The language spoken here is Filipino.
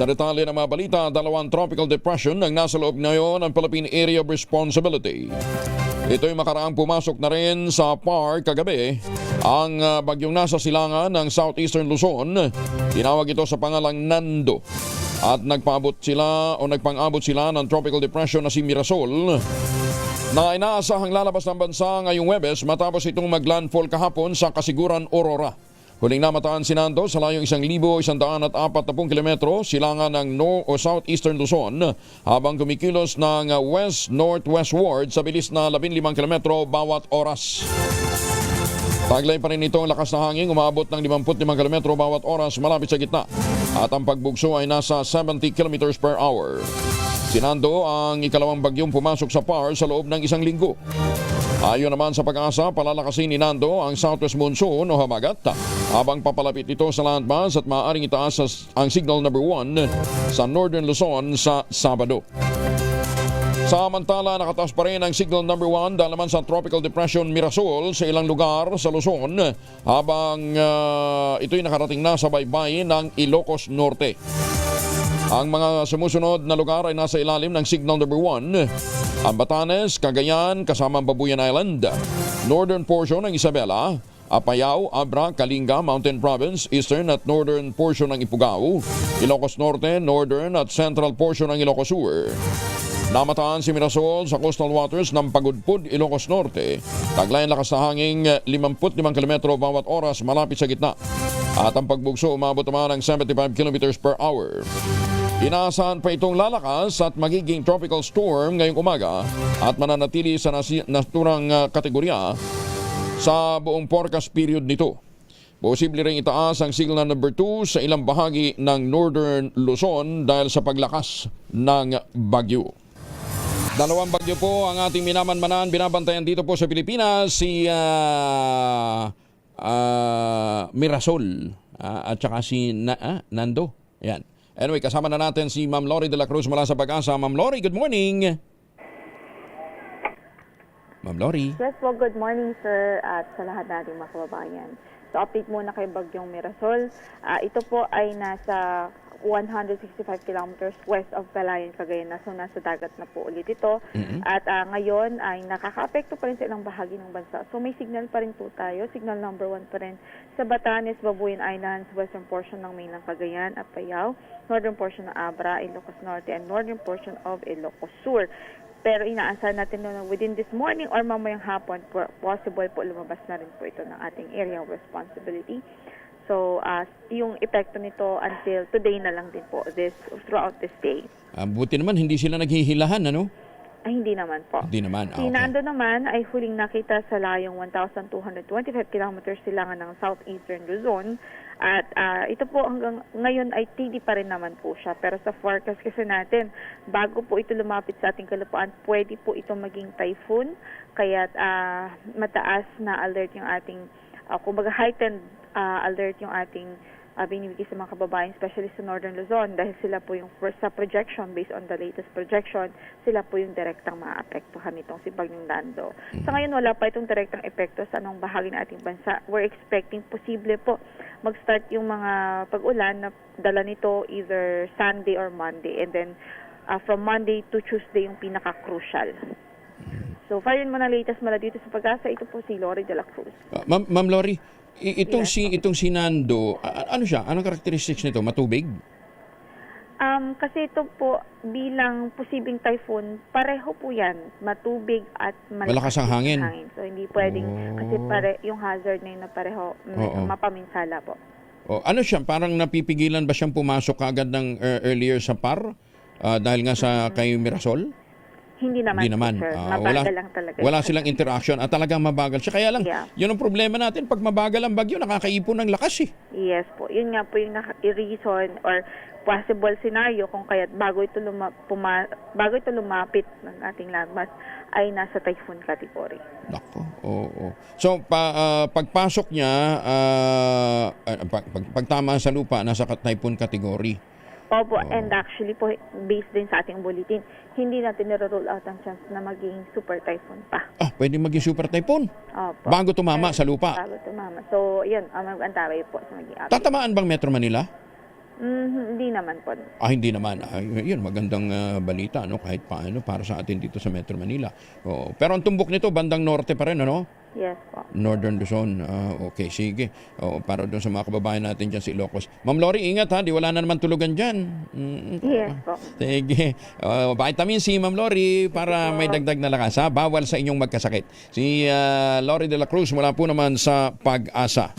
Sa detalye ng mga balita, dalawang tropical depression ang nasa loob ngayon ng Philippine Area of Responsibility. Ito'y makaraang pumasok na rin sa PAR kagabi ang ah, bagyong nasa silangan ng southeastern Luzon. Tinawag ito sa pangalang Nando. At nagpaabot sila o nagpang-abot sila ng tropical depression na si Mirasol na inaasahang lalabas ng bansa ngayong Webes matapos itong maglandfall kahapon sa Kasiguran, Aurora. Huling namataan si Nando sa layong 1,140 kilometro silangan ng no o southeastern Luzon habang kumikilos ng west-northwestward sa bilis na 15 kilometro bawat oras. Taglay pa rin ito ang lakas na hangin, umabot ng 55 km bawat oras malapit sa gitna. At ang pagbugso ay nasa 70 km per hour. Sinando ang ikalawang bagyong pumasok sa PAR sa loob ng isang linggo. Ayon naman sa pag-asa, palalakasin ni Nando ang southwest monsoon o hamagat habang papalapit ito sa landmass at maaaring itaas ang signal number 1 sa northern Luzon sa Sabado. Samantala, nakataas pa rin ang signal number 1 dahil naman sa Tropical Depression Mirasol sa ilang lugar sa Luzon habang ah, ito'y nakarating na sa baybayin ng Ilocos Norte. Ang mga sumusunod na lugar ay nasa ilalim ng signal number 1. Ang Batanes, Cagayan, kasama ang Babuyan Island. Northern portion ng Isabela, Apayao, Abra, Kalinga, Mountain Province, Eastern at Northern portion ng Ifugao, Ilocos Norte, Northern at Central portion ng Ilocos Sur. Namataan si Mirasol sa coastal waters ng Pagudpud, Ilocos Norte. Taglay ang lakas na hanging 55 km bawat oras malapit sa gitna. At ang pagbugso umabot naman ng 75 km per hour. Inaasahan pa itong lalakas at magiging tropical storm ngayong umaga at mananatili sa naturang ah, kategorya sa buong forecast period nito. Posible ring itaas ang signal number 2 sa ilang bahagi ng northern Luzon dahil sa paglakas ng bagyo. Dalawang bagyo po ang ating minamanmanan, binabantayan dito po sa Pilipinas, si ah, ah, Mirasol ah, at saka si Na- ah, Nando. Yan. Anyway, kasama na natin si Ma'am Lori de la Cruz mula sa Pag-asa. Ma'am Lori, good morning. Ma'am Lori. Yes po, good morning sir at sa lahat nating mga kababayan. So update muna kay Bagyong Mirasol. Ah, ito po ay nasa 165 kilometers west of Palayan, Cagayan na. So nasa dagat na po ulit ito. At ah, ngayon ay nakaka-apekto pa rin sa ilang bahagi ng bansa. So may signal pa rin po tayo. Signal number one pa rin sa Batanes, Babuyan Islands, western portion ng mainland Cagayan at Payao, northern portion ng Abra, Ilocos Norte, and northern portion of Ilocos Sur. Pero inaasahan natin na within this morning or mamayang hapon, po- possible po lumabas na rin po ito ng ating area of responsibility. So, uh, yung epekto nito until today na lang din po, this, throughout this day. Ah, buti naman hindi sila naghihilahan, ano? Ay, hindi naman po. Hindi naman. Ah, Si okay. Nando naman ay huling nakita sa layong 1,225 kilometers silangan ng southeastern Luzon. At ah, ito po hanggang ngayon ay TD pa rin naman po siya. Pero sa forecast kasi natin, bago po ito lumapit sa ating kalupaan, pwede po ito maging typhoon. Kaya ah, mataas na alert yung ating, ah, kumbaga heightened ah, alert yung ating uh, binibigay sa mga kababayan, especially sa Northern Luzon, dahil sila po yung first sa projection, based on the latest projection, sila po yung direktang maapektuhan nitong si Bagyong Nando. Sa ngayon, wala pa itong direktang epekto sa anong bahagi ng ating bansa. We're expecting posible po mag-start yung mga pag-ulan na dala nito either Sunday or Monday. And then, uh, from Monday to Tuesday yung pinaka-crucial. So, far yun muna latest mula dito sa pag-asa. Ito po si Lori de la Cruz. Ah, Ma'am, Ma'am Lori, i- itong Yes, si itong si Nando, a- ano siya? Anong characteristics nito? Matubig? Um, kasi ito po bilang posibleng typhoon, pareho po yan, matubig at Malakas ang hangin. So hindi pwedeng Oh. kasi pare yung hazard na yun na pareho mm, Oo. mapaminsala po. O, ano siya? Parang napipigilan ba siyang pumasok agad ng er, earlier sa par? Ah, dahil nga sa kay Mirasol? Hindi naman, Hindi naman. sir. Ah, Mabagal wala, lang talaga. Wala silang interaction at talagang mabagal siya. Kaya lang, Yeah. yun ang problema natin. Pag mabagal ang bagyo, nakakaipon ng lakas eh. Yes po. Yun nga po yung naka- reason or possible scenario kung kaya bago ito luma, puma, bago ito lumapit ng ating landmass ay nasa typhoon category. Nako, oo. So, pa, ah, pagpasok niya, ah, ah, pag, pag, pagtama sa lupa, nasa ka- typhoon category. Opo, Oo. and actually po, based din sa ating bulletin, hindi natin nire-rule out ang chance na maging super typhoon pa. Ah, pwede maging super typhoon. Opo. Bago tumama sa lupa. Bago tumama. So, yun, ang mag-antabay po sa maging update. Tatamaan bang Metro Manila? Mm, hindi naman po. Ah, hindi naman. Ah, yun, magandang ah, balita, no? kahit paano, para sa atin dito sa Metro Manila. Oo. Pero ang tumbok nito, bandang norte pa rin, ano? Yes po. Northern Luzon. Ah, okay, sige. Oo, para doon sa mga kababayan natin dyan sa Ilocos. Ma'am Lori, ingat ha, di wala na naman tulugan dyan. Mm, Yes po. Sige. Uh, vitamin C, Ma'am Lori, para may dagdag na lakas ha. Bawal sa inyong magkasakit. Si ah, Lori de la Cruz mula po naman sa Pag-asa.